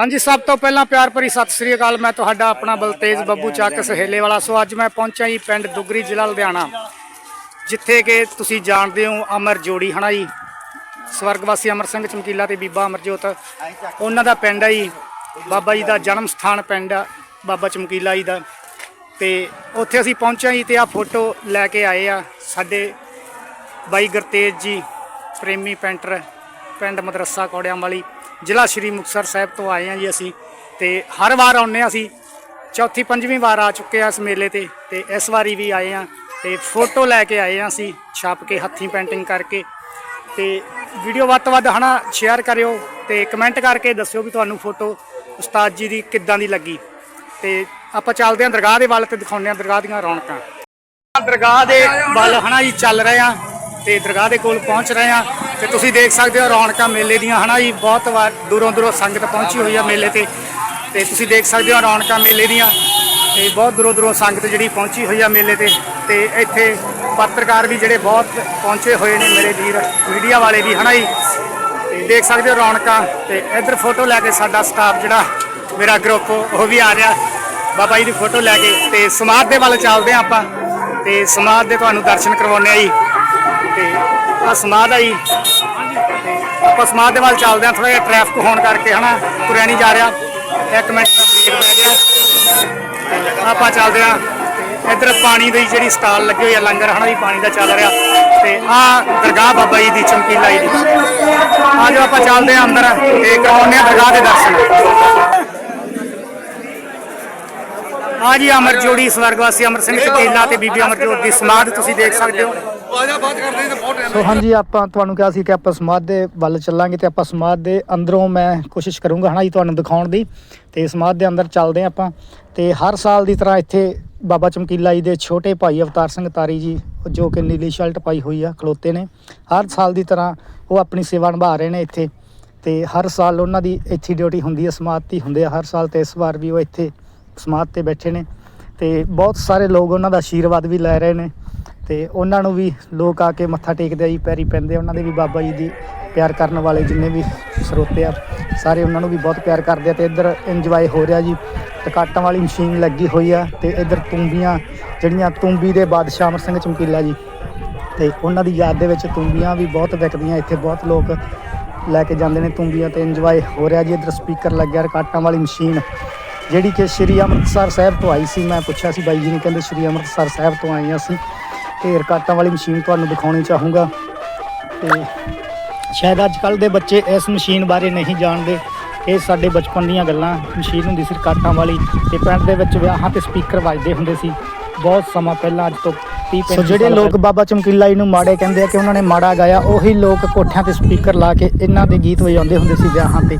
ਹਾਂਜੀ, ਸਭ ਤੋਂ ਪਹਿਲਾਂ ਪਿਆਰ ਭਰੀ ਸਤਿ ਸ੍ਰੀ ਅਕਾਲ। ਮੈਂ ਤੁਹਾਡਾ ਆਪਣਾ ਬਲਤੇਜ ਬੱਬੂ ਚੱਕ ਸਹੇਲੇ ਵਾਲਾ ਸੋ ਅੱਜ ਮੈਂ ਪਹੁੰਚਿਆ ਜੀ ਪਿੰਡ ਦੁਗਰੀ ਜ਼ਿਲ੍ਹਾ ਲੁਧਿਆਣਾ, ਜਿੱਥੇ ਕਿ ਤੁਸੀਂ ਜਾਣਦੇ ਹੋ ਅਮਰ ਜੋੜੀ, ਹਨਾ ਜੀ? ਸਵਰਗਵਾਸੀ ਅਮਰ ਸਿੰਘ ਚਮਕੀਲਾ ਤੇ ਬੀਬਾ ਅਮਰਜੋਤ। ਉਹਨਾਂ ਦਾ ਪਿੰਡ ਹੈ ਜੀ। ਬਾਬਾ ਜੀ ਦਾ ਜਨਮ ਸਥਾਨ ਪਿੰਡ ਆ, ਬਾਬਾ ਚਮਕੀਲਾ ਜੀ ਦਾ। ਤੇ ਉੱਥੇ ਅਸੀਂ ਪਹੁੰਚਿਆ ਜੀ ਤੇ ਆ ਫੋਟੋ ਲੈ ਕੇ ਆਏ ਆ। ਸਾਡੇ ਬਾਈ ਗੁਰਤੇਜ ਜੀ, ਪ੍ਰੇਮੀ ਪੈਂਟਰ, ਪਿੰਡ ਮਦਰਸਾ ਕੌੜਿਆਂ ਵਾਲੀ। ਜ਼ਿਲ੍ਹਾ ਸ਼੍ਰੀ ਮੁਕਤਸਰ ਸਾਹਿਬ ਤੋਂ ਆਏ ਹਾਂ ਜੀ ਅਸੀਂ ਤੇ ਹਰ ਵਾਰ ਆਉਂਦੇ ਹਾਂ ਅਸੀਂ। ਚੌਥੀ, ਪੰਜਵੀਂ ਵਾਰ ਆ ਚੁੱਕੇ ਆ ਇਸ ਮੇਲੇ ਤੇ ਤੇ ਇਸ ਵਾਰੀ ਵੀ ਆਏ ਹਾਂ ਤੇ ਫੋਟੋ ਲੈ ਕੇ ਆਏ ਹਾਂ ਅਸੀਂ ਛਾਪ ਕੇ ਹੱਥੀਂ ਪੇਂਟਿੰਗ ਕਰਕੇ। ਤੇ ਵੀਡੀਓ ਵੱਧ ਤੋਂ ਵੱਧ ਹਨਾ ਸ਼ੇਅਰ ਕਰਿਓ ਤੇ ਕਮੈਂਟ ਕਰਕੇ ਦੱਸਿਓ ਵੀ ਤੁਹਾਨੂੰ ਫੋਟੋ ਉਸਤਾਦ ਜੀ ਦੀ ਕਿੱਦਾਂ ਦੀ ਲੱਗੀ। ਤੇ ਆਪਾਂ ਚੱਲਦੇ ਹਾਂ ਦਰਗਾਹ ਦੇ ਵੱਲ ਤੇ ਦਿਖਾਉਂਦੇ ਹਾਂ ਦਰਗਾਹ ਦੀਆਂ ਰੌਣਕਾਂ। ਦਰਗਾਹ ਦੇ ਵੱਲ ਹਨਾ ਜੀ ਚੱਲ ਰਹੇ ਆ ਤੇ ਦਰਗਾਹ ਦੇ ਕੋਲ ਪਹੁੰਚ ਰਹੇ ਆ ਤੇ ਤੁਸੀਂ ਦੇਖ ਸਕਦੇ ਹੋ ਰੌਣਕਾਂ ਮੇਲੇ ਦੀਆਂ, ਹਨਾ ਜੀ? ਬਹੁਤ ਵਾਰ ਦੂਰੋਂ ਦੂਰੋਂ ਸੰਗਤ ਪਹੁੰਚੀ ਹੋਈ ਆ ਮੇਲੇ ਤੇ। ਤੇ ਤੁਸੀਂ ਦੇਖ ਸਕਦੇ ਹੋ ਰੌਣਕਾਂ ਮੇਲੇ ਦੀਆਂ। ਤੇ ਬਹੁਤ ਦੂਰੋਂ ਦੂਰੋਂ ਸੰਗਤ ਜਿਹੜੀ ਪਹੁੰਚੀ ਹੋਈ ਆ ਮੇਲੇ ਤੇ। ਤੇ ਇੱਥੇ ਪੱਤਰਕਾਰ ਵੀ ਜਿਹੜੇ ਬਹੁਤ ਪਹੁੰਚੇ ਹੋਏ ਨੇ ਮੇਰੇ ਵੀਰ ਮੀਡੀਆ ਵਾਲੇ ਵੀ, ਹਨਾ ਜੀ? ਤੇ ਦੇਖ ਸਕਦੇ ਹੋ ਰੌਣਕਾਂ। ਤੇ ਇੱਧਰ ਫੋਟੋ ਲੈ ਕੇ ਸਾਡਾ ਸਟਾਫ ਜਿਹੜਾ ਮੇਰਾ ਗਰੁੱਪ ਉਹ ਵੀ ਆ ਰਿਹਾ। ਬਾਬਾ ਜੀ ਦੀ ਫੋਟੋ ਲੈ ਕੇ। ਤੇ ਸਮਾਧ ਦੇ ਵੱਲ ਚੱਲਦੇ ਆ ਆਪਾਂ। ਤੇ ਸਮਾਧ ਦੇ ਤੁਹਾਨੂੰ ਦਰਸ਼ਨ ਕਰਵਾਉਣੇ ਆ ਜੀ। ਤੇ ਆ ਸਮਾਧ ਆ ਜੀ। ਆਪਾਂ ਸਮਾਧ ਦੇ ਵੱਲ ਚੱਲਦੇ ਹਾਂ ਥੋੜਾ ਜਿਹਾ ਟ੍ਰੈਫਿਕ ਹੋਣ ਕਰਕੇ ਹਨਾ, ਤੁਰਿਆ ਨਹੀਂ ਜਾ ਰਿਹਾ। ਇੱਕ ਮਿੰਟ ਦਾ ਬ੍ਰੇਕ ਪੈ ਗਿਆ। ਆਪਾਂ ਚੱਲਦੇ ਹਾਂ। ਇੱਧਰ ਪਾਣੀ ਦੀ ਜਿਹੜੀ ਸਟਾਲ ਲੱਗੀ ਹੋਈ ਆ, ਲੰਗਰ ਹਨਾ ਵੀ ਪਾਣੀ ਦਾ ਚੱਲ ਰਿਹਾ। ਤੇ ਆ ਦਰਗਾਹ ਬਾਬਾ ਜੀ ਦੀ ਚਮਕੀਲਾ ਜੀ। ਦੀ ਆ ਜੋ ਆਪਾਂ ਚੱਲਦੇ ਆ ਅੰਦਰ। ਤੇ ਕਰਵਾਉਂਦੇ ਆ ਦਰਗਾਹ ਦੇ ਦਰਸ਼ਨ। ਆ ਜੀ ਅਮਰ ਜੋੜੀ ਸਵਰਗਵਾਸੀ ਅਮਰ ਸਿੰਘ ਚਕੀਲਾ ਤੇ ਬੀਬੀ ਅਮਰਜੋਤ ਦੀ ਸਮਾਧ ਤੁਸੀਂ ਦੇਖ ਸਕਦੇ ਹੋ। ਸੋ ਹਾਂਜੀ ਆਪਾਂ ਤੁਹਾਨੂੰ ਕਿਹਾ ਸੀ ਕਿ ਆਪਾਂ ਸਮਾਧ ਦੇ ਵੱਲ ਚੱਲਾਂਗੇ ਤੇ ਆਪਾਂ ਸਮਾਧ ਦੇ ਅੰਦਰੋਂ ਮੈਂ ਕੋਸ਼ਿਸ਼ ਕਰੂੰਗਾ ਹਨਾ ਜੀ ਤੁਹਾਨੂੰ ਦਿਖਾਉਣ ਦੀ। ਤੇ ਸਮਾਧ ਦੇ ਅੰਦਰ ਚੱਲਦੇ ਹਾਂ ਆਪਾਂ। ਤੇ ਹਰ ਸਾਲ ਦੀ ਤਰ੍ਹਾਂ ਇੱਥੇ ਬਾਬਾ ਚਮਕੀਲਾ ਜੀ ਦੇ ਛੋਟੇ ਭਾਈ ਅਵਤਾਰ ਸਿੰਘ ਤਾਰੀ ਜੀ ਜੋ ਕਿ ਨੀਲੀ ਸ਼ਰਟ ਪਾਈ ਹੋਈ ਆ ਖਲੋਤੇ ਨੇ। ਹਰ ਸਾਲ ਦੀ ਤਰ੍ਹਾਂ ਉਹ ਆਪਣੀ ਸੇਵਾ ਨਿਭਾ ਰਹੇ ਨੇ ਇੱਥੇ। ਤੇ ਹਰ ਸਾਲ ਉਹਨਾਂ ਦੀ ਇੱਥੇ ਡਿਊਟੀ ਹੁੰਦੀ ਹੈ ਸਮਾਧ ਤੇ ਹੀ ਹੁੰਦੇ ਆ। ਹਰ ਸਾਲ ਤੇ ਇਸ ਵਾਰ ਵੀ ਉਹ ਇੱਥੇ ਸਮਾਧ ਤੇ ਬੈਠੇ ਨੇ ਤੇ ਬਹੁਤ ਸਾਰੇ ਲੋਕ ਉਹਨਾਂ ਦਾ ਆਸ਼ੀਰਵਾਦ ਵੀ ਲੈ ਰਹੇ ਨੇ ਤੇ ਉਹਨਾਂ ਨੂੰ ਵੀ ਲੋਕ ਆ ਕੇ ਮੱਥਾ ਟੇਕਦੇ ਆ ਜੀ ਪੈਰੀ ਪੈਂਦੇ ਆ, ਉਹਨਾਂ ਦੇ ਵੀ ਬਾਬਾ ਜੀ ਦੀ ਪਿਆਰ ਕਰਨ ਵਾਲੇ ਜਿੰਨੇ ਵੀ ਸਰੋਤੇ ਆ ਸਾਰੇ ਉਹਨਾਂ ਨੂੰ ਵੀ ਬਹੁਤ ਪਿਆਰ ਕਰਦੇ ਆ ਤੇ ਇੱਧਰ ਇੰਜੋਏ ਹੋ ਰਿਹਾ ਜੀ। ਟਕਾਟਾਂ ਵਾਲੀ ਮਸ਼ੀਨ ਲੱਗੀ ਹੋਈ ਆ ਤੇ ਇੱਧਰ ਤੁੰਬੀਆਂ ਜਿਹੜੀਆਂ ਤੁੰਬੀ ਦੇ ਬਾਦਸ਼ਾਹ ਅਮਰ ਸਿੰਘ ਚਮਕੀਲਾ ਜੀ ਤੇ ਉਹਨਾਂ ਦੀ ਯਾਦ ਦੇ ਵਿੱਚ ਤੁੰਬੀਆਂ ਵੀ ਬਹੁਤ ਵਿਕਦੀਆਂ ਇੱਥੇ ਬਹੁਤ ਲੋਕ ਲੈ ਕੇ ਜਾਂਦੇ ਨੇ ਤੁੰਬੀਆਂ ਤੇ ਇੰਜੋਏ ਹੋ ਰਿਹਾ ਜੀ। ਇੱਧਰ ਸਪੀਕਰ ਲੱਗਿਆ ਰਕਾਟਾਂ ਵਾਲੀ ਮਸ਼ੀਨ ਜਿਹੜੀ ਕਿ ਸ਼੍ਰੀ ਅੰਮ੍ਰਿਤਸਰ ਸਾਹਿਬ ਤੋਂ ਆਈ ਸੀ, ਮੈਂ ਪੁੱਛਿਆ ਸੀ ਬਾਈ ਜੀ ਨੇ, ਕਹਿੰਦੇ ਸ਼੍ਰੀ ਅੰਮ੍ਰਿਤਸਰ ਸਾਹਿਬ ਤੋਂ ਆਈਆਂ ਸੀ ਅਸੀਂ ਤੇ ਰਕਾਟਾਂ ਵਾਲੀ ਮਸ਼ੀਨ ਤੁਹਾਨੂੰ ਦਿਖਾਉਣੀ ਚਾਹੂੰਗਾ ਤੇ ਸ਼ਾਇਦ ਅੱਜ ਕੱਲ ਦੇ ਬੱਚੇ ਇਸ ਮਸ਼ੀਨ ਬਾਰੇ ਨਹੀਂ ਜਾਣਦੇ। ਇਹ ਸਾਡੇ ਬਚਪਨ ਦੀਆਂ ਗੱਲਾਂ, ਮਸ਼ੀਨ ਹੁੰਦੀ ਸੀ ਰਕਾਟਾਂ ਵਾਲੀ ਤੇ ਪਿੰਡ ਦੇ ਵਿੱਚ ਵਿਆਹਾਂ ਤੇ ਸਪੀਕਰ ਵੱਜਦੇ ਹੁੰਦੇ ਸੀ। ਬਹੁਤ ਸਮਾਂ ਪਹਿਲਾਂ ਅੱਜ ਤੋਂ 30 ਸੋ ਜਿਹੜੇ ਲੋਕ ਬਾਬਾ ਚਮਕੀਲਾ ਜੀ ਨੂੰ ਮਾੜੇ ਕਹਿੰਦੇ ਆ ਕਿ ਉਹਨਾਂ ਨੇ ਮਾੜਾ ਗਾਇਆ ਉਹੀ ਲੋਕ ਕੋਠਿਆਂ ਤੇ ਸਪੀਕਰ ਲਾ ਕੇ ਇਹਨਾਂ ਦੇ ਗੀਤ ਵਜਾਉਂਦੇ ਹੁੰਦੇ ਸੀ ਵਿਆਹਾਂ ਤੇ।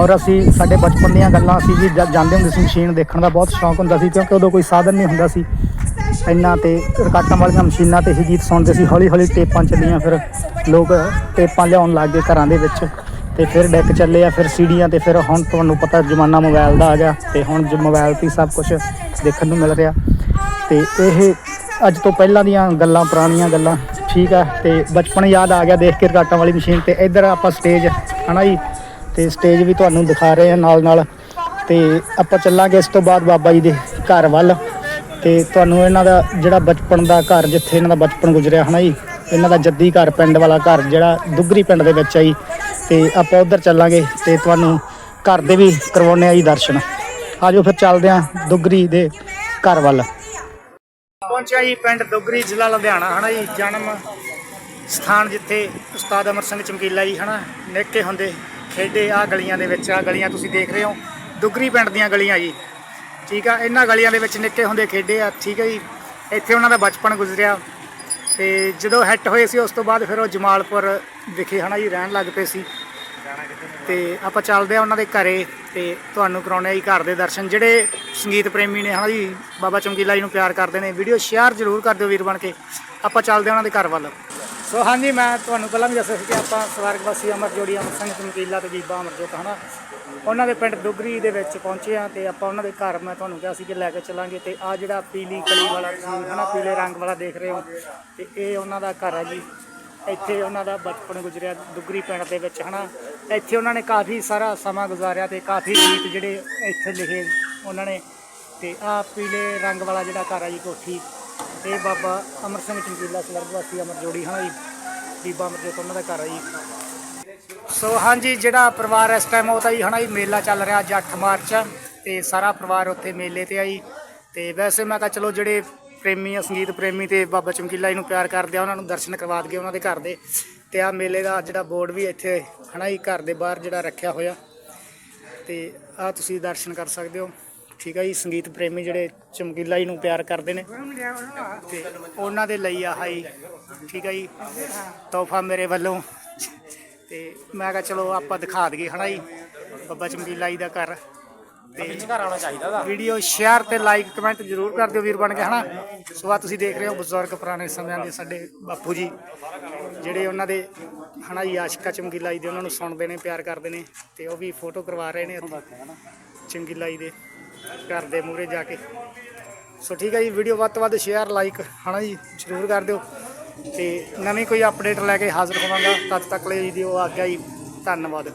ਔਰ ਅਸੀਂ ਸਾਡੇ ਬਚਪਨ ਦੀਆਂ ਗੱਲਾਂ ਅਸੀਂ ਵੀ ਜਦ ਜਾਂਦੇ ਹੁੰਦੇ ਸੀ ਮਸ਼ੀਨ ਦੇਖਣ ਦਾ ਬਹੁਤ ਸ਼ੌਂਕ ਹੁੰਦਾ ਸੀ ਕਿਉਂਕਿ ਉਦੋਂ ਕੋਈ ਸਾਧਨ ਨਹੀਂ ਹੁੰਦਾ ਸੀ। ਇੰਨਾ ਤੇ ਰਿਕਾਰਡਾਂ ਵਾਲੀਆਂ ਮਸ਼ੀਨਾਂ ਤੇ ਹੀ ਗੀਤ ਸੁਣਦੇ ਸੀ ਹੌਲੀ ਹੌਲੀ ਟੇਪਾਂ ਚੱਲੀਆਂ ਫਿਰ ਲੋਕ ਟੇਪਾਂ ਲਿਆਉਣ ਲੱਗ ਗਏ ਘਰਾਂ ਦੇ ਵਿੱਚ। ਤੇ ਫਿਰ ਡੈਕ ਚੱਲੇ ਆ ਫਿਰ ਸੀਡੀਆਂ ਤੇ ਫਿਰ ਹੁਣ ਤੁਹਾਨੂੰ ਪਤਾ ਜ਼ਮਾਨਾ ਮੋਬਾਈਲ ਦਾ ਆ ਗਿਆ ਤੇ ਹੁਣ ਜੋ ਮੋਬਾਈਲ ਤੇ ਸਭ ਕੁਝ ਦੇਖਣ ਨੂੰ ਮਿਲ ਰਿਹਾ। ਤੇ ਇਹ ਅੱਜ ਤੋਂ ਪਹਿਲਾਂ ਦੀਆਂ ਗੱਲਾਂ, ਪੁਰਾਣੀਆਂ ਗੱਲਾਂ, ਠੀਕ ਆ, ਤੇ ਬਚਪਨ ਯਾਦ ਆ ਗਿਆ ਦੇਖ ਕੇ ਰਿਕਾਰਡਾਂ ਵਾਲੀ ਮਸ਼ੀਨ ਤੇ। ਇੱਧਰ ਆਪਾਂ ਸਟੇਜ ਹਨਾ ਜੀ? ਤੇ ਸਟੇਜ ਵੀ ਤੁਹਾਨੂੰ ਦਿਖਾ ਰਹੇ ਆ ਨਾਲ ਨਾਲ। ਤੇ ਆਪਾਂ ਚੱਲਾਂਗੇ ਇਸ ਤੋਂ ਬਾਅਦ ਬਾਬਾ ਜੀ ਦੇ ਘਰ ਵੱਲ। ਤੇ ਤੁਹਾਨੂੰ ਇਹਨਾਂ ਦਾ ਜਿਹੜਾ ਬਚਪਨ ਦਾ ਘਰ, ਜਿੱਥੇ ਇਹਨਾਂ ਦਾ ਬਚਪਨ ਗੁਜ਼ਰਿਆ, ਹਨਾ ਜੀ? ਇਹਨਾਂ ਦਾ ਜੱਦੀ ਘਰ, ਪਿੰਡ ਵਾਲਾ ਘਰ, ਜਿਹੜਾ ਦੁੱਗਰੀ ਪਿੰਡ ਦੇ ਵਿੱਚ ਆ ਜੀ। ਤੇ ਆਪਾਂ ਉਧਰ ਚੱਲਾਂਗੇ ਤੇ ਤੁਹਾਨੂੰ ਘਰ ਦੇ ਵੀ ਕਰਵਾਉਣੇ ਆ ਜੀ ਦਰਸ਼ਨ। ਆਜੋ ਫਿਰ ਚੱਲਦੇ ਆ ਦੁੱਗਰੀ ਦੇ ਘਰ ਵੱਲ। ਪਹੁੰਚਿਆ ਜੀ ਪਿੰਡ ਦੁਗਰੀ ਜ਼ਿਲ੍ਹਾ ਲੁਧਿਆਣਾ, ਹਨਾ ਜੀ, ਜਨਮ ਸਥਾਨ ਜਿੱਥੇ ਉਸਤਾਦ ਅਮਰ ਸਿੰਘ ਚਮਕੀਲਾ ਜੀ, ਹਨਾ, ਨਿੱਕੇ ਹੁੰਦੇ ਖੇਡੇ ਆ ਗਲੀਆਂ ਦੇ ਵਿੱਚ, ਆ ਗਲੀਆਂ ਤੁਸੀਂ ਦੇਖ ਰਹੇ ਹੋ, ਦੁਗਰੀ ਪਿੰਡ ਦੀਆਂ ਗਲੀਆਂ ਜੀ, ਠੀਕ ਆ, ਇਹਨਾਂ ਗਲੀਆਂ ਦੇ ਵਿੱਚ ਨਿੱਕੇ ਹੁੰਦੇ ਖੇਡੇ ਆ, ਠੀਕ ਹੈ ਜੀ, ਇੱਥੇ ਉਹਨਾਂ ਦਾ ਬਚਪਨ ਗੁਜ਼ਰਿਆ ਤੇ ਜਦੋਂ ਹਿੱਟ ਹੋਏ ਸੀ ਉਸ ਤੋਂ ਬਾਅਦ ਫਿਰ ਉਹ ਜਮਾਲਪੁਰ ਵਿਖੇ, ਹਨਾ ਜੀ, ਰਹਿਣ ਲੱਗ ਪਏ ਸੀ। ਤੇ ਆਪਾਂ ਚੱਲਦੇ ਆ ਉਹਨਾਂ ਦੇ ਘਰੇ ਤੇ ਤੁਹਾਨੂੰ ਕਰਾਉਣੇ ਆ ਜੀ ਘਰ ਦੇ ਦਰਸ਼ਨ। ਜਿਹੜੇ ਸੰਗੀਤ ਪ੍ਰੇਮੀ ਨੇ ਹਨਾ ਜੀ, ਬਾਬਾ ਚਮਕੀਲਾ ਜੀ ਨੂੰ ਪਿਆਰ ਕਰਦੇ ਨੇ, ਵੀਡੀਓ ਸ਼ੇਅਰ ਜ਼ਰੂਰ ਕਰ ਦਿਓ ਵੀਰ ਬਣ ਕੇ। ਆਪਾਂ ਚੱਲਦੇ ਆ ਉਹਨਾਂ ਦੇ ਘਰ ਵੱਲ। ਸੋ ਹਾਂਜੀ ਮੈਂ ਤੁਹਾਨੂੰ ਪਹਿਲਾਂ ਵੀ ਦੱਸਿਆ ਸੀ ਕਿ ਆਪਾਂ ਸਵਰਗਵਾਸੀ ਅਮਰ ਜੋੜੀ, ਅਮਰ ਸਿੰਘ ਚਮਕੀਲਾ ਤੇ ਬੀਬਾ ਅਮਰਜੋਤ ਹਨਾ? ਉਹਨਾਂ ਦੇ ਪਿੰਡ ਦੁਗਰੀ ਦੇ ਵਿੱਚ ਪਹੁੰਚੇ ਆ ਤੇ ਆਪਾਂ ਉਹਨਾਂ ਦੇ ਘਰ ਮੈਂ ਤੁਹਾਨੂੰ ਕਿਹਾ ਸੀ ਕਿ ਲੈ ਕੇ ਚੱਲਾਂਗੇ ਤੇ ਆ ਜਿਹੜਾ ਪੀਲੀ ਕਲੀ ਵਾਲਾ ਤੁਸੀਂ ਹਨਾ, ਪੀਲੇ ਰੰਗ ਵਾਲਾ ਦੇਖ ਰਹੇ ਹੋ ਤੇ ਇਹ ਉਹਨਾਂ ਦਾ ਘਰ ਹੈ ਜੀ। ਇੱਥੇ ਉਹਨਾਂ ਦਾ ਬਚਪਨ ਗੁਜ਼ਰਿਆ ਦੁੱਗਰੀ ਪਿੰਡ ਦੇ ਵਿੱਚ, ਹਨਾ? ਇੱਥੇ ਉਹਨਾਂ ਨੇ ਕਾਫੀ ਸਾਰਾ ਸਮਾਂ ਗੁਜ਼ਾਰਿਆ ਤੇ ਕਾਫੀ ਗੀਤ ਜਿਹੜੇ ਇੱਥੇ ਲਿਖੇ ਉਹਨਾਂ ਨੇ। ਤੇ ਆ ਪੀਲੇ ਰੰਗ ਵਾਲਾ ਜਿਹੜਾ ਘਰ ਆ ਜੀ ਕੋਠੀ, ਇਹ ਬਾਬਾ ਅਮਰ ਸਿੰਘ ਚੰਗੀਲਾ ਸਵਰਗਵਾਸੀ ਅਮਰ ਜੋੜੀ, ਹਨਾ ਜੀ? ਬੀਬਾ ਅਮਰਜੋਤ ਉਹਨਾਂ ਦਾ ਘਰ ਆ ਜੀ। ਸੋ ਹਾਂਜੀ, ਜਿਹੜਾ ਪਰਿਵਾਰ ਇਸ ਟਾਈਮ ਉਹ ਤਾਂ ਜੀ, ਹਨਾ ਜੀ, ਮੇਲਾ ਚੱਲ ਰਿਹਾ ਅੱਜ 8 ਮਾਰਚ ਆ ਤੇ ਸਾਰਾ ਪਰਿਵਾਰ ਉੱਥੇ ਮੇਲੇ ਤੇ ਆਈ ਤੇ ਵੈਸੇ ਮੈਂ ਤਾਂ ਚਲੋ ਜਿਹੜੇ ਪ੍ਰੇਮੀ ਆ, ਸੰਗੀਤ ਪ੍ਰੇਮੀ ਤੇ ਬਾਬਾ ਚਮਕੀਲਾ ਜੀ ਨੂੰ ਪਿਆਰ ਕਰਦੇ ਆ, ਉਹਨਾਂ ਨੂੰ ਦਰਸ਼ਨ ਕਰਵਾ ਦਈਏ ਉਹਨਾਂ ਦੇ ਘਰ ਦੇ। ਤੇ ਆ ਮੇਲੇ ਦਾ ਜਿਹੜਾ ਬੋਰਡ ਵੀ ਇੱਥੇ ਹਨਾ ਜੀ, ਘਰ ਦੇ ਬਾਹਰ ਜਿਹੜਾ ਰੱਖਿਆ ਹੋਇਆ। ਤੇ ਆ ਤੁਸੀਂ ਦਰਸ਼ਨ ਕਰ ਸਕਦੇ ਹੋ। ਠੀਕ ਆ ਜੀ, ਸੰਗੀਤ ਪ੍ਰੇਮੀ ਜਿਹੜੇ ਚਮਕੀਲਾ ਜੀ ਨੂੰ ਪਿਆਰ ਕਰਦੇ ਨੇ। ਤੇ ਉਹਨਾਂ ਦੇ ਲਈ ਆਹ ਜੀ, ਠੀਕ ਆ ਜੀ, ਤੋਹਫਾ ਮੇਰੇ ਵੱਲੋਂ। ਤੇ ਮੈਂ ਕਿਹਾ ਚਲੋ ਆਪਾਂ ਦਿਖਾ ਦਈਏ ਹਨਾ ਜੀ, ਬਾਬਾ ਚਮਕੀਲਾ ਜੀ ਦਾ ਘਰ। ਤੇ ਆਉਣਾ ਚਾਹੀਦਾ ਦਾ ਵੀਡੀਓ ਸ਼ੇਅਰ ਤੇ ਲਾਈਕ ਕਮੈਂਟ ਜ਼ਰੂਰ ਕਰ ਦਿਓ ਵੀਰ ਬਣ ਕੇ, ਹਨਾ? ਸੋ ਆ ਤੁਸੀਂ ਦੇਖ ਰਹੇ ਹੋ ਬਜ਼ੁਰਗ ਪੁਰਾਣੇ ਸਮਿਆਂ ਦੇ ਸਾਡੇ ਬਾਪੂ ਜੀ, ਜਿਹੜੇ ਉਹਨਾਂ ਦੇ, ਹਨਾ ਜੀ, ਆਸ਼ਿਕਾ ਚਮਕੀਲਾ ਜੀ ਦੇ ਉਹਨਾਂ ਨੂੰ ਸੁਣਦੇ ਨੇ, ਪਿਆਰ ਕਰਦੇ ਨੇ ਤੇ ਉਹ ਵੀ ਫੋਟੋ ਕਰਵਾ ਰਹੇ ਨੇ ਉੱਥੇ ਜੀ ਦੇ ਘਰ ਦੇ ਮੂਹਰੇ ਜਾ ਕੇ। ਸੋ ਠੀਕ ਹੈ ਜੀ, ਵੀਡੀਓ ਵੱਧ ਤੋਂ ਵੱਧ ਸ਼ੇਅਰ ਲਾਈਕ ਹਨਾ ਜੀ, ਜ਼ਰੂਰ ਕਰ ਦਿਓ। ਤੇ ਨਵੀਂ ਕੋਈ ਅਪਡੇਟ ਲੈ ਕੇ ਹਾਜ਼ਰ ਹੋਵਾਂਗਾ। ਤਦ ਤੱਕ ਲਈ ਜੀ ਆ ਗਿਆ ਜੀ। ਧੰਨਵਾਦ।